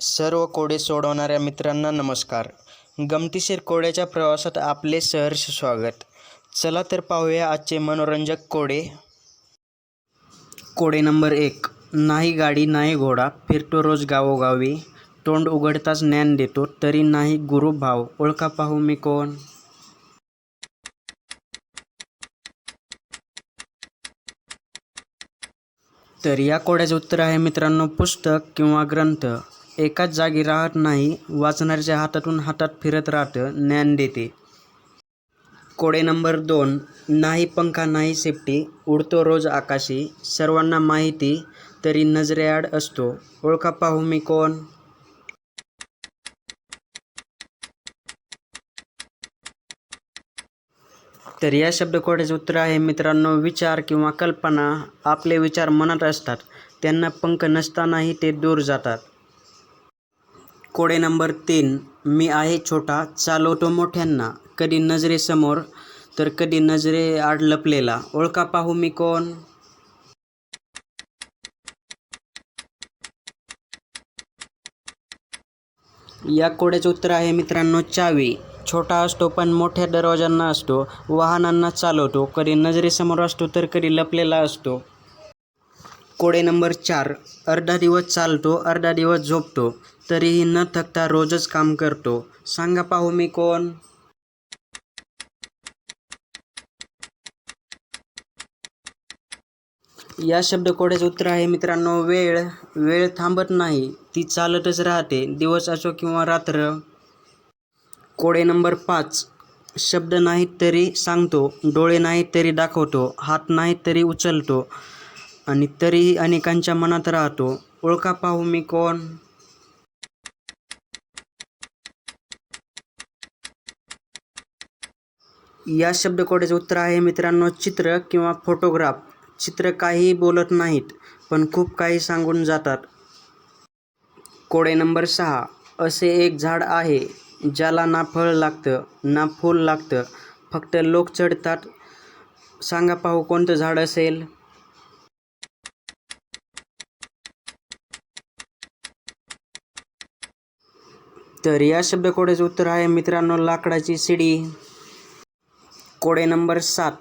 सर्व कोडे सोडवणाऱ्या मित्रांना नमस्कार. गमतीशीर कोड्याच्या प्रवासात आपले सहर्ष स्वागत. चला तर पाहूया आजचे मनोरंजक कोडे. कोडे नंबर एक. नाही गाडी नाही घोडा फिरतो रोज गावोगावी. तोंड उघडताच ज्ञान देतो तरी नाही गुरु भाव. ओळखा पाहू मी कोण? तर या कोड्याचं उत्तर आहे मित्रांनो पुस्तक किंवा ग्रंथ. एकाच जागी राहत नाही वाचणाऱ्याच्या हातातून हातात फिरत राहतं ज्ञान देते. कोडे नंबर दोन नाही पंखा नाही सेफ्टी उडतो रोज आकाशी. सर्वांना माहिती तरी नजरेआड असतो. ओळखा पाहू मी कोण? तर या शब्दकोड्याचे उत्तर आहे मित्रांनो विचार किंवा कल्पना. आपले विचार मनात असतात. त्यांना पंख नसतानाही ते दूर जातात. कोडे नंबर तीन. मी आहे छोटा चालवतो मोठ्यांना. कधी नजरेसमोर तर कधी नजरे आड लपलेला ओळखा पाहू मी कोण? या कोड्याचं उत्तर आहे मित्रांनो चावी. छोटा असतो पण मोठ्या दरवाजांना असतो. वाहनांना चालवतो. कधी नजरेसमोर असतो तर कधी लपलेला असतो. कोडे नंबर चार. अर्धा दिवस चालतो अर्धा दिवस झोपतो. तरीही न थकता रोजच काम करतो. सांगा पाहू मी कोण? या शब्दकोड्याचं उत्तर आहे मित्रांनो वेळ. वेळ थांबत नाही. ती चालतच राहते. दिवस असो किंवा रात्र. कोडे नंबर पाच. शब्द नाहीत तरी सांगतो डोळे नाहीत तरी दाखवतो हात नाहीत तरी उचलतो आणि तरीही अनेकांच्या मनात राहतो. ओळखा पाहू मी कोण? या शब्दकोड्याचे उत्तर आहे मित्रांनो चित्र किंवा फोटोग्राफ. चित्र काहीही बोलत नाहीत पण खूप काही सांगून जातात. कोडे नंबर सहा. असे एक झाड आहे ज्याला ना फळ लागतं ना फूल लागतं. फक्त लोक चढतात. सांगा पाहू कोणतं झाड असेल? तर या शब्दकोड्याचं उत्तर आहे मित्रांनो लाकडाची शिडी. कोडे नंबर सात.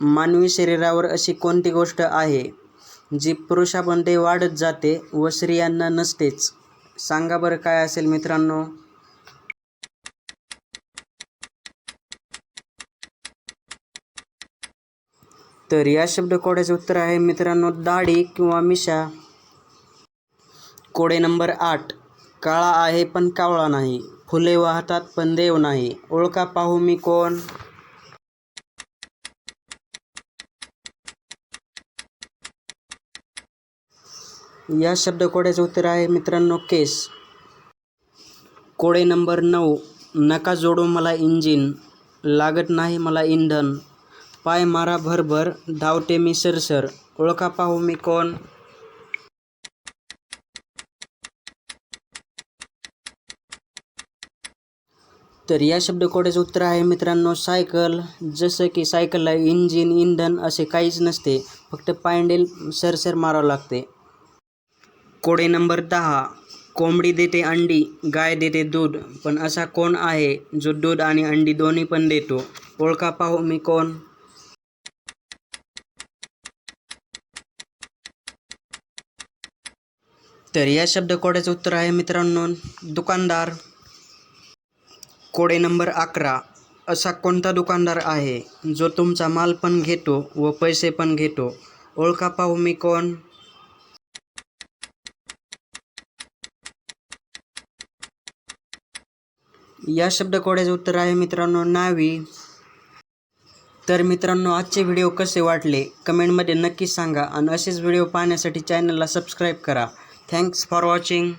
मानवी शरीरावर अशी कोणती गोष्ट आहे जी पुरुषामध्ये वाढत जाते व स्त्रियांना नसतेच? सांगा बरं काय असेल मित्रांनो? तर या शब्दकोड्याचं उत्तर आहे मित्रांनो दाढी किंवा मिशा. कोडे नंबर आठ. काळा आहे पण कावळा नाही. फुले वाहतात पण देव नाही. ओळखा पाहू मी कोण? या शब्दकोड्याचं उत्तर आहे मित्रांनो केस. कोडे नंबर नऊ नका जोडू मला इंजिन. लागत नाही मला इंधन. पाय मारा भरभर धावते मी सरसर. ओळखा पाहू मी कोण? तर या शब्दकोड्याचं उत्तर आहे मित्रांनो सायकल. जसं की सायकलला इंजिन इंधन असे काहीच नसते. फक्त पायंडेल सरसर मारावं लागते. कोडे नंबर दहा. कोंबडी देते अंडी गाय देते दूध. पण असा कोण आहे जो दूध आणि अंडी दोन्ही पण देतो? ओळखा पाहू मी कोण? तर या शब्दकोड्याचं उत्तर आहे मित्रांनो दुकानदार. कोडे नंबर अकरा. असा कोणता दुकानदार आहे जो तुमचा माल पण घेतो व पैसे पण घेतो? ओळखा पाहू मी कोण? या शब्दकोड्याचं उत्तर आहे मित्रांनो नावी. तर मित्रांनो आजचे व्हिडिओ कसे वाटले? कमेंटमध्ये नक्की सांगा आणि असेच व्हिडिओ पाहण्यासाठी चॅनलला सबस्क्राईब करा. Thanks for watching